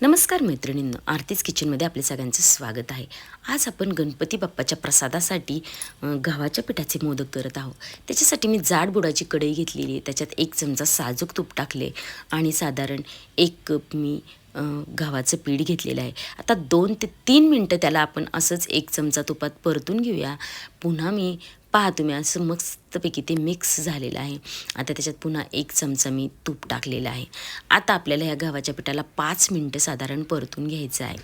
नमस्कार मैत्रिणींनो आरतीच किचनमध्ये आपले सगळ्यांचं स्वागत आहे. आज आपण गणपती बाप्पाच्या प्रसादासाठी गव्हाच्या पिठाचे मोदक करत आहोत. त्याच्यासाठी मी जाड बुडाची कढई घेतलेली आहे. त्याच्यात एक चमचा साजूक तूप टाकले आणि साधारण एक कप मी गव्हाचं पीठ घेतलेलं आहे. आता दोन ते तीन मिनटं त्याला आपण असंच एक चमचा तुपात परतून घेऊया. पुन्हा मी पहा तुम्ही. असं मस्तपैकी ते मिक्स झालेलं आहे. आता त्याच्यात पुन्हा एक चमचा मी तूप टाकलेलं आहे. आता आपल्याला ह्या गव्हाच्या पिठाला पाच मिनटं साधारण परतून घ्यायचं आहे.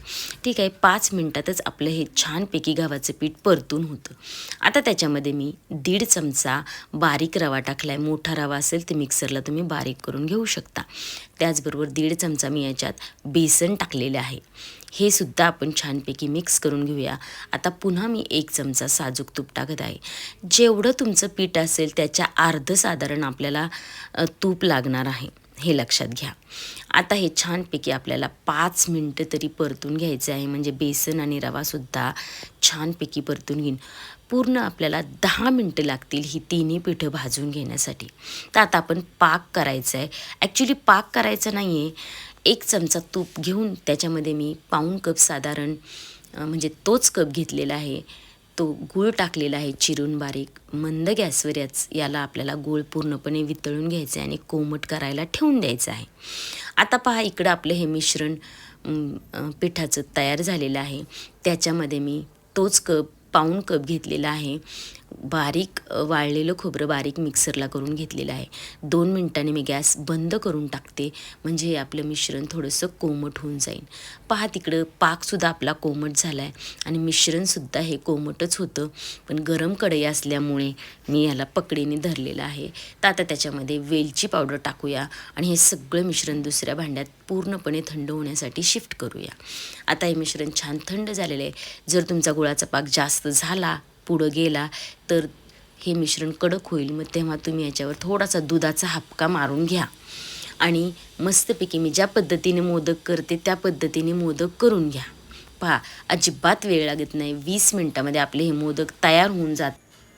ठीक आहे पाच मिनटातच आपलं हे छानपैकी गव्हाचं पीठ परतून होतं. आता त्याच्यामध्ये मी दीड चमचा बारीक रवा टाकला आहे मोठा रवा असेल तर मिक्सरला तुम्ही बारीक करून घेऊ शकता. त्याचबरोबर दीड चमचा मी याच्यात बेसन टाकलेलं आहे. हे सुद्धा आपण छानपैकी मिक्स करून घेऊया. आता पुन्हा मी एक चमचा साजूक तूप टाकत आहे जेवढं तुमचं पीठ असेल त्याच्या अर्ध साधारण आपल्याला तूप लागणार आहे. हे लक्षात घ्या. आता हे छानपैकी आपल्याला पाच मिनटं तरी परतून घ्यायचं आहे. म्हणजे बेसन आणि रवासुद्धा छानपैकी परतून घेईन. पूर्ण आपल्याला दहा मिनटं लागतील ही तिन्ही पिठं भाजून घेण्यासाठी. तर आता आपण पाक करायचं आहे ॲक्च्युली पाक करायचा नाही आहे एक चमचा तूप घेऊन त्याच्यामध्ये मी पाऊण कप साधारण म्हणजे तोच कप घेतलेला आहे. तो गूळ टाकलेला आहे चिरून बारीक. मंद गॅसवर याच याला आपल्याला गूळ पूर्णपणे वितळून घ्यायचं आहे आणि कोमट करायला ठेवून द्यायचं आहे. आता पहा इकडं आपलं हे मिश्रण पिठाचं तयार झालेलं आहे. त्याच्यामध्ये मी तोच कप पाऊण कप घेतलेला आहे. बारीक वाळलेलं खोबरं बारीक मिक्सरला करून घेतलेलं आहे. दोन मिनटांनी मी गॅस बंद करून टाकते म्हणजे हे आपलं मिश्रण थोडंसं कोमट होऊन जाईल. पहा तिकडं पाकसुद्धा आपला कोमट झाला आहे आणि मिश्रणसुद्धा हे कोमटच होतं. पण गरम कढई असल्यामुळे मी याला पकडीने धरलेलं आहे. तर आता त्याच्यामध्ये वेलची पावडर टाकूया आणि हे सगळं मिश्रण दुसऱ्या भांड्यात पूर्णपणे थंड होण्यासाठी शिफ्ट करूया. आता हे मिश्रण छान थंड झालेलं आहे. जर तुमचा गुळाचा पाक जास्त झाला पुढं गेला तर हे मिश्रण कडक होईल. मग तेव्हा तुम्ही याच्यावर थोडासा दुधाचा हापका मारून घ्या. आणि मस्तपैकी मी ज्या पद्धतीने मोदक करते त्या पद्धतीने मोदक करून घ्या. पहा अजिबात वेळ लागत नाही. वीस मिनटामध्ये आपले हे मोदक तयार होऊन जात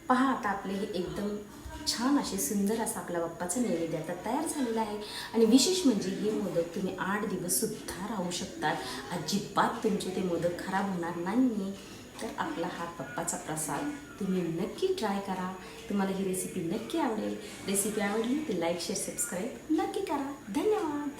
पहा आता आपले हे एकदम छान असे सुंदर असा आपला बाप्पाचा नैवेद्य आता तयार झालेला आहे. आणि विशेष म्हणजे हे मोदक तुम्ही आठ दिवस सुद्धा राहू शकतात. अजिबात तुमचे ते मोदक खराब होणार नाही तर आपला हा पप्पाचा प्रसाद तुम्ही नक्की ट्राय करा. तुम्हाला ही रेसिपी नक्की आवडेल. रेसिपी आवडली तर लाईक शेअर सबस्क्राईब नक्की करा. धन्यवाद.